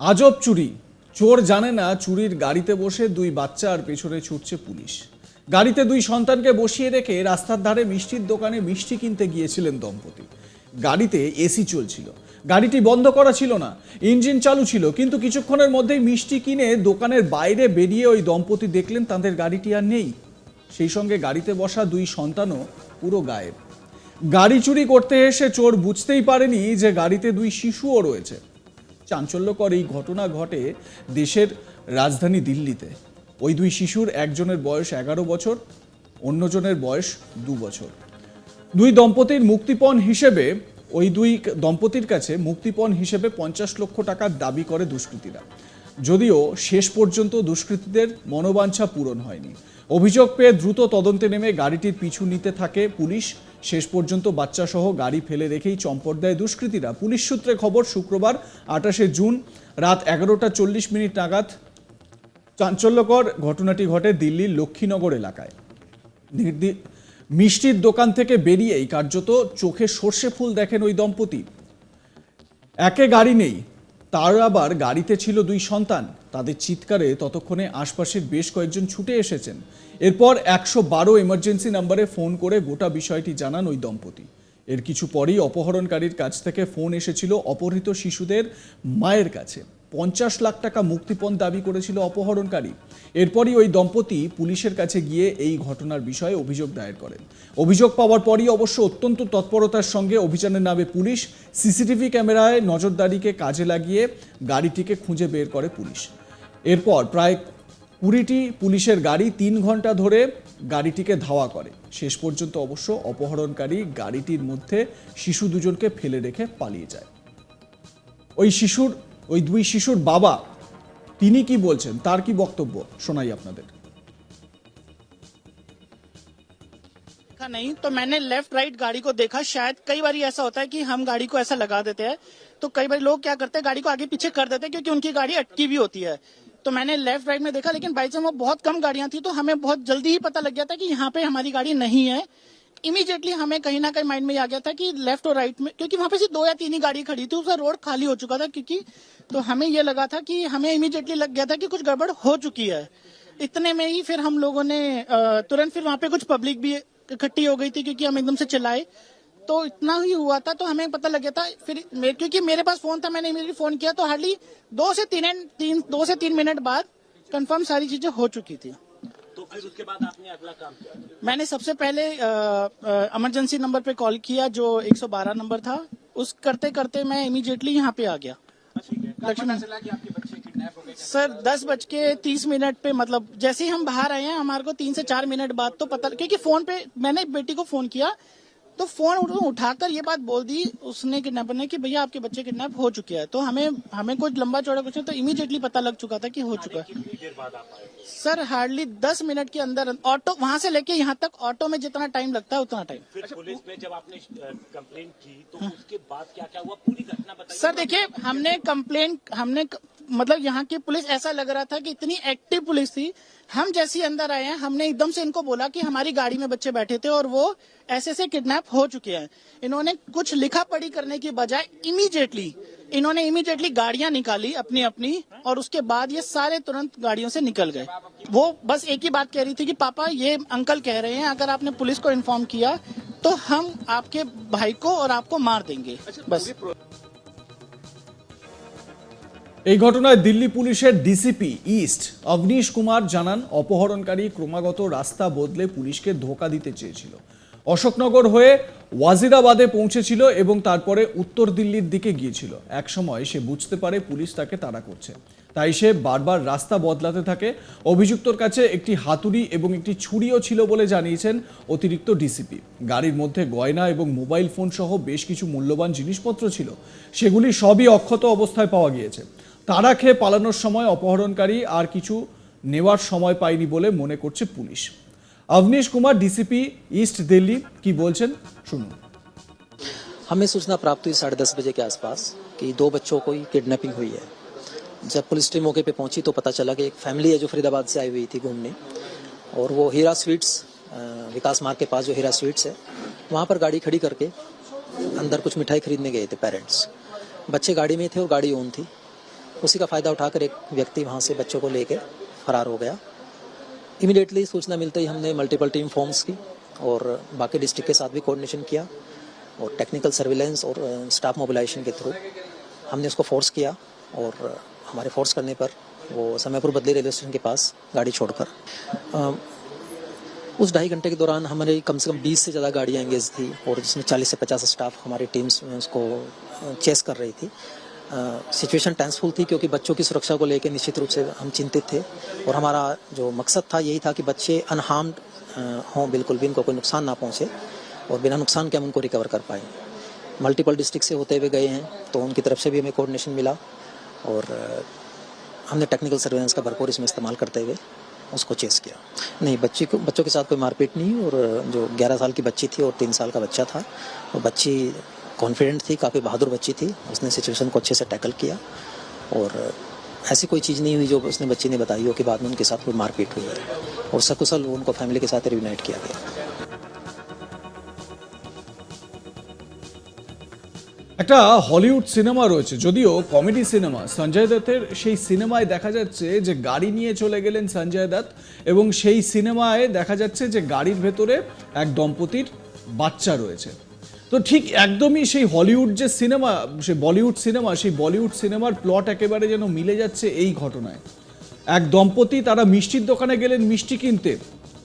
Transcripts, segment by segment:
আজব চুরি। চোর জানে না চুরির গাড়িতে বসে দুই বাচ্চা আর পেছনে ছুটছে পুলিশ। গাড়িতে দুই সন্তানকে বসিয়ে রেখে রাস্তার ধারে মিষ্টির দোকানে মিষ্টি কিনতে গিয়েছিলেন দম্পতি। গাড়িতে এসি চলছিল। গাড়িটি বন্ধ করা ছিল না, ইঞ্জিন চালু ছিল, কিন্তু কিছুক্ষণের মধ্যেই মিষ্টি কিনে দোকানের বাইরে বেরিয়ে ওই দম্পতি দেখলেন তাদের গাড়িটি আর নেই। সেই সঙ্গে গাড়িতে বসা দুই সন্তানও পুরো গায়েব। গাড়ি চুরি করতে এসে চোর বুঝতেই পারেনি যে গাড়িতে দুই শিশুও রয়েছে। চাঞ্চল্যকর এই ঘটনা ঘটে দেশের রাজধানী দিল্লিতে। ওই দুই শিশুর একজনের বয়স এগারো বছর, অন্যজনের বয়স দু বছর। দুই দম্পতির মুক্তিপণ হিসেবে, ওই দুই দম্পতির কাছে মুক্তিপণ হিসেবে পঞ্চাশ লক্ষ টাকার দাবি করে দুষ্কৃতীরা। যদিও শেষ পর্যন্ত দুষ্কৃতীদের মনোবাঞ্ছা পূরণ হয়নি। অভিযোগ পেয়ে দ্রুত তদন্তে নেমে গাড়িটির পিছু নিতে থাকে পুলিশ শেষ পর্যন্ত বাচ্চাসহ গাড়ি ফেলে রেখেই চম্পট দেয় দুষ্কৃতীরা। পুলিশ সূত্রে খবর, শুক্রবার আঠাশে জুন রাত এগারোটা চল্লিশ মিনিট নাগাদ চাঞ্চল্যকর ঘটনাটি ঘটে দিল্লির লক্ষ্মীনগর এলাকায়। মিষ্টির দোকান থেকে বেরিয়েই কার্যত চোখে সর্ষে ফুল দেখেন ওই দম্পতি। একে গাড়ি নেই, তার আবার গাড়িতে ছিল দুই সন্তান। তাদের চিৎকারে ততক্ষণে আশপাশের বেশ কয়েকজন ছুটে এসেছেন। এরপর একশো বারো এমার্জেন্সি নাম্বারে ফোন করে গোটা বিষয়টি জানান ওই দম্পতি। এর কিছু পরেই অপহরণকারীর কাছ থেকে ফোন এসেছিল অপহৃত শিশুদের মায়ের কাছে। পঞ্চাশ লাখ টাকা মুক্তিপণ দাবি করেছিল অপহরণকারী। এরপরই ওই দম্পতি পুলিশের কাছে গিয়ে এই ঘটনার বিষয়ে অভিযোগ দায়ের করেন। অভিযোগ পাওয়ার পরই অবশ্য অত্যন্ত তৎপরতার সঙ্গে অভিযানের নামে পুলিশ সিসিটিভি ক্যামেরায় নজরদারিকে কাজে লাগিয়ে গাড়িটিকে খুঁজে বের করে পুলিশ। এরপর প্রায় কুড়িটি পুলিশের গাড়ি তিন ঘণ্টা ধরে গাড়িটিকে ধাওয়া করে। শেষ পর্যন্ত অবশ্য অপহরণকারী গাড়িটির মধ্যে শিশু দুজনকে ফেলে রেখে পালিয়ে যায়। ওই শিশুর ওই দুই শিশুর বাবা তিনি কি বলছেন তার কি বক্তব্য শোনাই আপনাদের देखा नहीं तो मैंने लेफ्ट राइट गाड़ी को देखा शायद कई बार ऐसा होता है कि हम गाड़ी को ऐसा लगा देते हैं तो कई बार लोग क्या करते हैं गाड़ी को आगे पीछे कर देते हैं क्योंकि उनकी गाड़ी अटकी भी होती है तो मैंने लेफ्ट राइट में देखा लेकिन बाई चांस वो बहुत कम गाड़ियां थी तो हमें बहुत जल्दी ही पता लग गया था कि यहाँ पे हमारी गाड़ी नहीं है इमीडिएटली हमें कहीं ना कहीं माइंड में आ गया था कि लेफ़्ट और राइट में, क्योंकि वहाँ पे सिर्फ़ दो या तीन ही गाड़ी खड़ी थी, उसका रोड खाली हो चुका था क्योंकि तो हमें ये लगा था कि हमें इमीडिएटली लग गया था कि कुछ गड़बड़ हो चुकी है। इतने में ही फिर हम लोगों ने तुरंत फिर वहाँ पे कुछ पब्लिक भी इकट्ठी हो गई थी क्योंकि हम एकदम से चलाए तो इतना ही हुआ था तो हमें पता लग गया था, फिर मे- क्योंकि मेरे पास फ़ोन था, मैंने इमीडिएटली फ़ोन किया तो हार्डली दो से तीन तीन, दो से तीन मिनट बाद कंफर्म सारी चीज़ें हो चुकी थी। फिर उसके बाद आपने अगला काम किया। मैंने सबसे पहले इमरजेंसी नंबर पे कॉल किया जो 112 नंबर था। उस करते करते मैं इमीडिएटली यहाँ पे आ गया। लक्ष्मण आपके बच्चे किडनैप हो गए। सर दस बज के तीस मिनट पे मतलब जैसे ही हम बाहर आए हैं हमारे को तीन से चार मिनट बाद तो पता क्योंकि फ़ोन पे मैंने बेटी को फ़ोन किया तो फ़ोन उठ- उठाकर ये बात बोल दी उसने किडनैपर ने कि भैया आपके बच्चे किडनैप हो चुके हैं। तो हमें हमें कुछ लंबा चौड़ा कुछ तो इमीडिएटली पता लग चुका था कि हो चुका है। सर हार्डली दस मिनट के अंदर ऑटो वहाँ से लेके यहाँ तक ऑटो में जितना टाइम लगता है उतना टाइम फिर पुलिस में जब आपने कंप्लेंट की तो उसके बाद क्या क्या हुआ? पूरी घटना बताइए। सर देखिए हमने कंप्लेन हमने मतलब यहाँ की पुलिस ऐसा लग रहा था कि इतनी एक्टिव पुलिस थी। हम जैसे अंदर आए हैं हमने एकदम से इनको बोला कि हमारी गाड़ी में बच्चे बैठे थे और वो ऐसे से किडनैप हो चुके हैं। इन्होंने कुछ लिखा पढ़ी करने की बजाय इमीडिएटली इन्होंने इमीडिएटली गाड़ियाँ निकाली अपनी अपनी और उसके बाद ये सारे तुरंत गाड़ियों से निकल गए। वो बस एक ही बात कह रही थी कि पापा ये अंकल कह रहे हैं अगर आपने पुलिस को इन्फॉर्म किया तो हम आपके भाई को और आपको मार देंगे। बस। এই ঘটনায় দিল্লি পুলিশের ডিসিপি ইস্ট অবনীশ কুমার জানান, অপহরণকারী ক্রমাগত রাস্তা বদলে পুলিশকে ধোকা দিতে চেয়েছিল। অশোকনগর হয়ে ওয়াজিরাবাদে পৌঁছেছিল এবং তারপরে উত্তর দিল্লির দিকে গিয়েছিল। একসময় সে বুঝতে পারে পুলিশ তাকে তাড়া করছে। তাই সে বারবার রাস্তা বদলাতে থাকে। অভিযুক্তর কাছে একটি হাতুড়ি এবং একটি ছুরিও ছিল বলে জানিয়েছেন অতিরিক্ত ডিসিপি গাড়ির মধ্যে গয়না এবং মোবাইল ফোন সহ বেশ কিছু মূল্যবান জিনিসপত্র ছিল। সেগুলি সবই অক্ষত অবস্থায় পাওয়া গিয়েছে। তারা খেয়ে পালানোর সময় অপহরণকারী আর কিছু নেওয়ার সময় পায়নি বলে মনে করছে police Avnish Kumar DCP east Delhi কি বলছেন শুনুন हमें सूचना प्राप्त हुई साढ़े दस बजे के आसपास कि दो बच्चों को किडनैपिंग हुई है जब पुलिस टीम मौके पे पहुंची तो पता चला कि एक फैमिली है जो फरीदाबाद से आई हुई थी घूमने और वो हीरा स्वीट्स अ, विकास मार्ग के पास जो हीरा स्वीट्स है वहाँ पर गाड़ी खड़ी करके अंदर कुछ मिठाई खरीदने गए थे पेरेंट्स बच्चे गाड़ी में थे और गाड़ी ऑन थी उसी का फ़ायदा उठाकर एक व्यक्ति वहाँ से बच्चों को लेके फरार हो गया। इमिडिएटली सूचना मिलते ही हमने मल्टीपल टीम फॉर्म्स की और बाकी डिस्ट्रिक्ट के साथ भी कोऑर्डिनेशन किया और टेक्निकल सर्विलेंस और स्टाफ मोबिलाइजेशन के थ्रू हमने उसको फोर्स किया और हमारे फोर्स करने पर वो समयपुर बदली रेलवे स्टेशन के पास गाड़ी छोड़कर उस ढाई घंटे के दौरान हमारे कम से कम 20 से ज़्यादा गाड़ियाँ एंगेज थी और जिसमें 40 से 50 स्टाफ हमारी टीम्स उसको चेस कर रही थी। सिचुएशन टेंसफुल थी क्योंकि बच्चों की सुरक्षा को लेकर निश्चित रूप से हम चिंतित थे। और हमारा जो मकसद था यही था कि बच्चे अनहार्म्ड हों, बिल्कुल भी इनको कोई नुकसान ना पहुँचे और बिना नुकसान के हम उनको रिकवर कर पाए। मल्टीपल डिस्ट्रिक्ट से होते हुए गए हैं तो उनकी तरफ़ से भी हमें कोऑर्डिनेशन मिला और हमने टेक्निकल सर्वेलेंस का भरपूर इसमें इस्तेमाल करते हुए उसको चेस किया। नहीं, बच्ची को, बच्चों के साथ कोई मारपीट नहीं और जो 11 साल की बच्ची थी और तीन साल का बच्चा था, वो बच्ची कॉन्फिडेंट थी काफ़ी बहादुर बच्ची थी उसने सिचुएशन को अच्छे से टैकल किया और ऐसी कोई चीज़ नहीं हुई जो उसने बच्ची ने बताई हो कि बाद में उनके साथ कोई मारपीट हुई है और सकुशल उनको फैमिली के साथ रियूनाइट किया गया একটা হলিউড সিনেমা রয়েছে যদিও কমেডি সিনেমা সঞ্জয় দত্তের সেই সিনেমায় দেখা যাচ্ছে যে গাড়ি নিয়ে চলে গেলেন সঞ্জয় দত্ত এবং সেই সিনেমায় দেখা যাচ্ছে যে গাড়ির ভেতরে এক দম্পতির বাচ্চা রয়েছে তো ঠিক একদমই সেই হলিউড যে সিনেমা সে বলিউড সিনেমা, সেই বলিউড সিনেমার প্লট একেবারে যেন মিলে যাচ্ছে এই ঘটনায়। এক দম্পতি তারা মিষ্টির দোকানে গেলেন মিষ্টি কিনতে।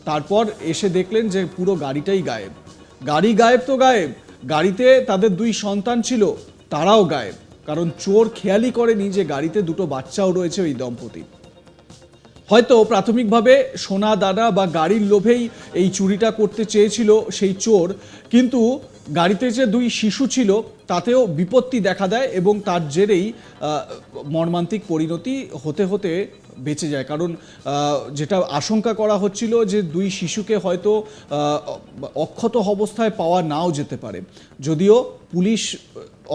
তারপর এসে দেখলেন যে পুরো গাড়িটাই গায়েব। গাড়ি গায়েব তো গায়েব, গাড়িতে তাদের দুই সন্তান ছিল, তারাও গায়েব। কারণ চোর খেয়ালই করেনি যে গাড়িতে দুটো বাচ্চাও রয়েছে ওই দম্পতি। হয়তো প্রাথমিকভাবে সোনা দানা বা গাড়ির লোভেই এই চুরিটা করতে চেয়েছিল সেই চোর, কিন্তু গাড়িতে যে দুই শিশু ছিল, তাতেও বিপত্তি দেখা দেয় এবং তার জেরেই মর্মান্তিক পরিণতি হতে হতে বেঁচে যায়। কারণ যেটা আশঙ্কা করা হচ্ছিল যে দুই শিশুকে হয়তো অক্ষত অবস্থায় পাওয়া নাও যেতে পারে। যদিও পুলিশ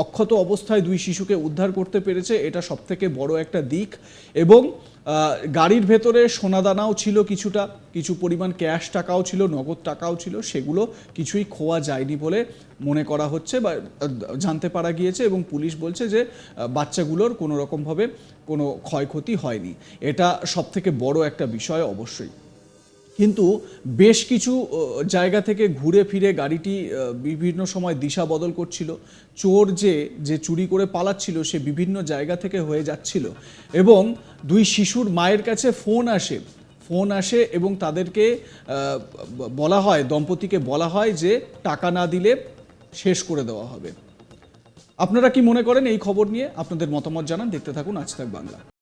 অক্ষত অবস্থায় দুই শিশুকে উদ্ধার করতে পেরেছে, এটা সবথেকে বড় একটা দিক এবং গাড়ির ভেতরে সোনাদানাও ছিল কিছুটা, কিছু পরিমাণ ক্যাশ টাকাও ছিল, নগদ টাকাও ছিল, সেগুলো কিছুই খোয়া যায়নি বলে মনে করা হচ্ছে বা জানতে পারা গিয়েছে এবং পুলিশ বলছে যে বাচ্চাগুলোর কোনো রকমভাবে কোনো ক্ষয়ক্ষতি হয়নি। এটা সবথেকে বড় একটা বিষয় অবশ্যই। কিন্তু বেশ কিছু জায়গা থেকে ঘুরে ফিরে গাড়িটি বিভিন্ন সময় দিশা বদল করছিল। চোর যে যে চুরি করে পালাচ্ছিল সে বিভিন্ন জায়গা থেকে হয়ে যাচ্ছিল। এবং দুই শিশুর মায়ের কাছে ফোন আসে। ফোন আসে এবং তাদেরকে বলা হয়, দম্পতিকে বলা হয় যে টাকা না দিলে শেষ করে দেওয়া হবে। আপনারা কি মনে করেন এই খবর নিয়ে? আপনাদের মতামত জানান। দেখতে থাকুন আজ তাক বাংলা।